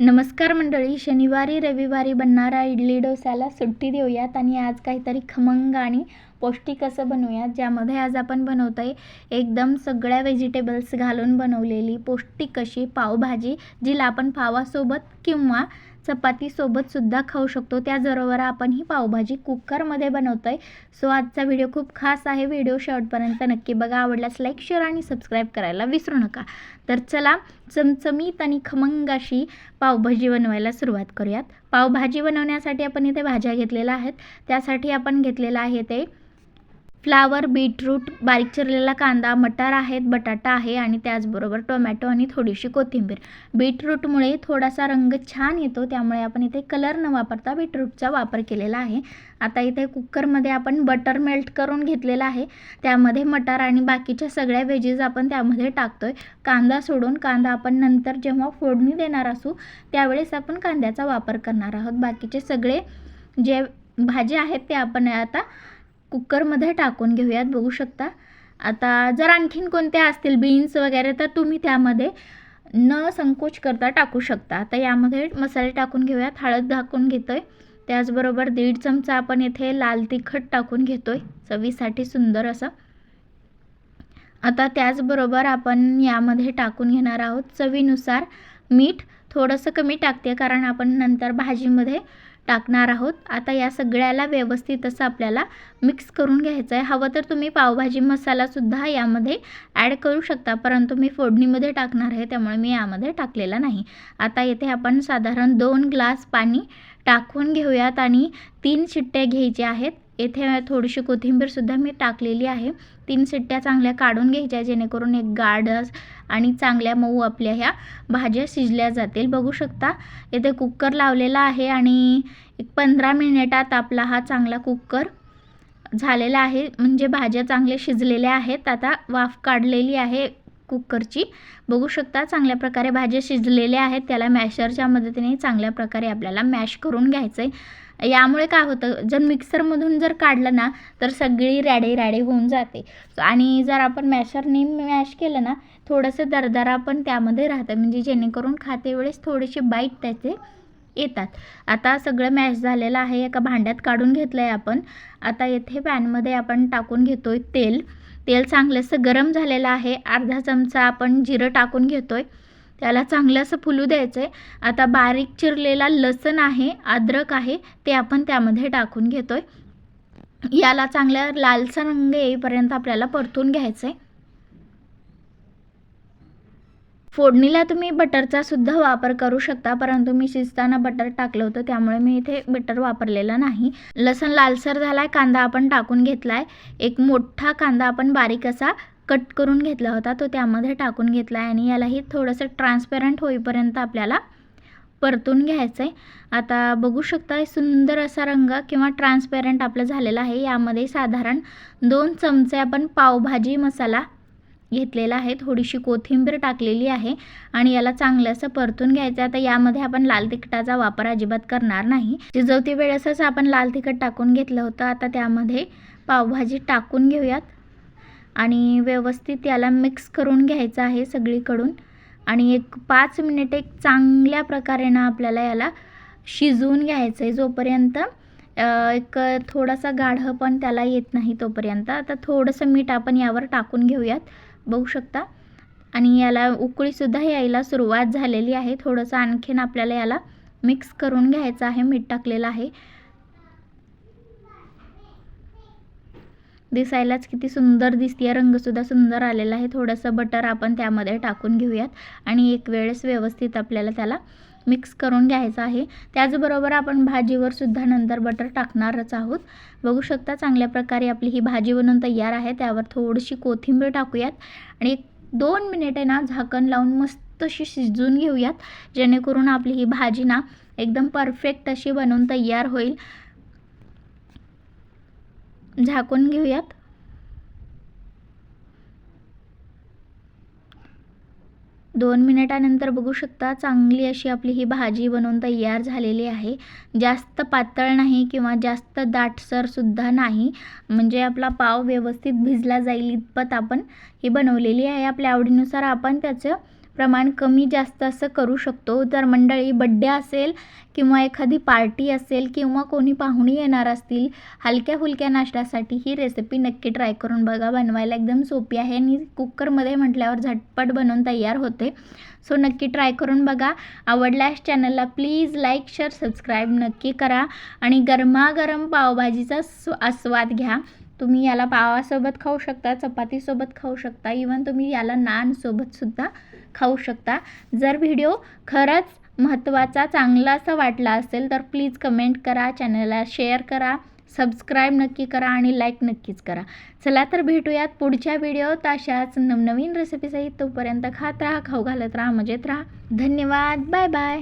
नमस्कार मंडळी शनिवारी रविवारी बनणारा इडली डोसाला सुट्टी देऊयात आणि आज काहीतरी खमंग आणि पौष्टिक असं बनवूयात ज्यामध्ये आज आपण बनवतो आहे एकदम सगळ्या व्हेजिटेबल्स घालून बनवलेली पौष्टिक अशी पावभाजी जिला आपण पावासोबत किंवा चपातीसोबतसुद्धा खाऊ शकतो. त्याचबरोबर आपण ही पावभाजी कुकरमध्ये बनवतो आहे सो आजचा व्हिडिओ खूप खास आहे. व्हिडिओ शेवटपर्यंत नक्की बघा. आवडल्यास लाईक शेअर आणि सबस्क्राईब करायला विसरू नका. तर चला चमचमीत आणि खमंग अशी पावभाजी बनवायला सुरुवात करूयात. पावभाजी बनवण्यासाठी आपण इथे भाज्या घेतलेल्या आहेत. त्यासाठी आपण घेतलेलं आहे ते फ्लावर बीटरूट बारीक चिरलेला कांदा मटार आहेत बटाटा आहे आणि त्याचबरोबर टोमॅटो आणि थोडीशी कोथिंबीर. बीटरूटमुळे थोडासा रंग छान येतो त्यामुळे आपण इथे कलर न वापरता बीटरूटचा वापर केलेला आहे. आता इथे कुकरमध्ये आपण बटर मेल्ट करून घेतलेला आहे. त्यामध्ये मटार आणि बाकीच्या सगळ्या व्हेजीज आपण त्यामध्ये टाकतो आहे कांदा सोडून कांदा आपण नंतर जेव्हा फोडणी देणार असू त्यावेळेस आपण कांद्याचा वापर करणार आहोत. बाकीचे सगळे जे भाजी आहेत ते आपण आता कुकरमध्ये टाकून घेऊयात बघू शकता. आता जर आणखीन कोणत्या असतील बीन्स वगैरे तर तुम्ही त्यामध्ये न संकोच करता टाकू शकता. आता यामध्ये मसाले टाकून घेऊयात हळद टाकून घेतो आहे त्याचबरोबर दीड चमचा आपण येथे लाल तिखट टाकून घेतो आहे चवीसाठी सुंदर असं. आता त्याचबरोबर आपण यामध्ये टाकून घेणार आहोत चवीनुसार मीठ. थोडंसं कमी टाकते कारण आपण नंतर भाजीमध्ये टाकणार आहोत. आता या सगळ्याला व्यवस्थित असं आपल्याला मिक्स करून घ्यायचं आहे हवं तर तुम्ही पावभाजी मसालासुद्धा यामध्ये ॲड करू शकता. परंतु मी फोडणीमध्ये टाकणार आहे त्यामुळे मी यामध्ये टाकलेला नाही. आता येथे आपण साधारण दोन ग्लास पाणी टाकून घेऊयात आणि तीन शिट्ट्या घ्यायच्या आहेत. येथे थोडीशी कोथिंबीरसुद्धा मी टाकलेली आहे. तीन शिट्ट्या चांगल्या काढून घ्यायच्या जेणेकरून एक गाढस आणि चांगल्या मऊ आपल्या ह्या भाज्या शिजल्या जातील. बघू शकता येथे कुकर लावलेला आहे आणि एक पंधरा मिनिटात आपला हा चांगला कुकर झालेला आहे. म्हणजे भाज्या चांगल्या शिजलेल्या आहेत. आता वाफ काढलेली आहे. कुकरची. बघू शकता चांगल्या प्रकारे भाज्या शिजलेल्या आहेत. त्याला मॅशरच्या मदतीने चांगल्या प्रकारे आपल्याला मॅश करून घ्यायचं आहे यामुळे काय होतं जर मिक्सरमधून जर काढलं ना तर सगळी रॅडे रॅडे होऊन जाते. आणि जर आपण मॅशरने मॅश केलं ना थोडंसं दरदरा पण त्यामध्ये राहतं. म्हणजे जेणेकरून खाते वेळेस थोडेसे बाईट त्याचे येतात. आता सगळं मॅश झालेलं आहे. एका भांड्यात काढून घेतलं आहे आपण. आता येथे पॅनमध्ये आपण टाकून घेतो आहे तेल. तेल चांगलंसं गरम झालेलं आहे. अर्धा चमचा आपण जिरं टाकून घेतो आहे त्याला चांगलं असं फुलू द्यायचं आहे आता बारीक चिरलेला लसण आहे अद्रक आहे ते आपण त्यामध्ये टाकून घेतो आहे याला चांगल्या लालसा रंग येईपर्यंत आपल्याला परतून घ्यायचं आहे फोडणीला तुम्ही बटरचा सुद्धा वापर करू शकता परंतु मी शिजताना बटर टाकलं होतं त्यामुळे मी इथे बटर वापरलेलं नाही. लसण लालसर झाला आहे कांदा आपण टाकून घेतला आहे एक मोठा कांदा आपण बारीक असा कट करून घेतला होता तो त्यामध्ये टाकून घेतला आहे आणि यालाही थोडंसं ट्रान्सपेरंट होईपर्यंत आपल्याला परतून घ्यायचं आहे आता बघू शकता सुंदर असा रंग किंवा ट्रान्सपेरंट आपलं झालेला आहे. यामध्ये साधारण दोन चमचे आपण पावभाजी मसाला घेतलेला आहे. थोडीशी कोथिंबीर टाकलेली आहे आणि याला चांगलं असं परतून घ्यायचं आता यामध्ये आपण लाल तिखटाचा वापर अजिबात करणार नाही. शिजवती वेळेसच आपण लाल तिखट टाकून घेतलं होतं. आता त्यामध्ये पावभाजी टाकून घेऊयात. आणि व्यवस्थित याला मिक्स करून घ्यायचं आहे सगळीकडून. आणि एक पाच मिनिट एक चांगल्या प्रकारे ना आपल्याला याला शिजवून घ्यायचं आहे जोपर्यंत एक थोडासा गाढ पण त्याला येत नाही तोपर्यंत. आता थोडंसं मीठ आपण यावर टाकून घेऊयात. बघू शकता. आणि याला उकळीसुद्धा यायला सुरुवात झालेली आहे. थोडंसं आणखीन आपल्याला याला मिक्स करून घ्यायचं आहे. मीठ टाकलेलं आहे. दिसायलाच किती सुंदर दिसते रंगसुद्धा सुंदर आलेला आहे. थोडंसं बटर आपण त्यामध्ये टाकून घेऊयात. आणि एक वेळेस व्यवस्थित आपल्याला त्याला मिक्स करून घ्यायचं आहे. त्याचबरोबर आपण भाजीवर सुद्धा नंतर बटर टाकणारच आहोत. बघू शकता चांगल्या प्रकारे आपली ही भाजी बनवून तयार आहे. त्यावर थोडीशी कोथिंबीर टाकूयात. आणि एक दोन मिनिटे ना झाकण लावून मस्त अशी शिजवून घेऊयात. जेणेकरून आपली ही भाजी ना एकदम परफेक्ट अशी बनवून तयार होईल. झाकून घेऊयात. दोन मिनिटानंतर बघू शकता चांगली अशी आपली ही भाजी बनवून तयार झालेली आहे. जास्त पातळ नाही किंवा जास्त दाटसरसुद्धा नाही. म्हणजे आपला पाव व्यवस्थित भिजला जाईल इतपत आपण ही बनवलेली आहे. आपल्या आवडीनुसार आपण त्याचं प्रमाण कमी जास्त असं करू शकतो. जर मंडळी बड्डे असेल किंवा एखादी पार्टी असेल किंवा कोणी पाहुणी येणार असतील हलक्या फुलक्या नाश्त्यासाठी ही रेसिपी नक्की ट्राय करून बघा. बनवायला एकदम सोपी आहे आणि कुकरमध्ये म्हटल्यावर झटपट बनवून तयार होते. सो नक्की ट्राय करून बघा. आवडल्यास चॅनलला प्लीज लाईक शेअर सबस्क्राईब नक्की करा. आणि गरमागरम पावभाजीचा स्व आस्वाद घ्या. तुम्ही याला पावासोबत खाऊ शकता चपातीसोबत खाऊ शकता इवन तुम्ही याला नानसोबतसुद्धा खाऊ शकता. जर व्हिडिओ खरंच महत्त्वाचा चांगला असा वाटला असेल तर प्लीज कमेंट करा चॅनलला शेअर करा सबस्क्राईब नक्की करा आणि लाईक नक्कीच करा. चला तर भेटूयात पुढच्या व्हिडिओत अशाच नवनवीन रेसिपीसहित तोपर्यंत खात राहा खाऊ घालत राहा मजेत राहा. धन्यवाद बाय बाय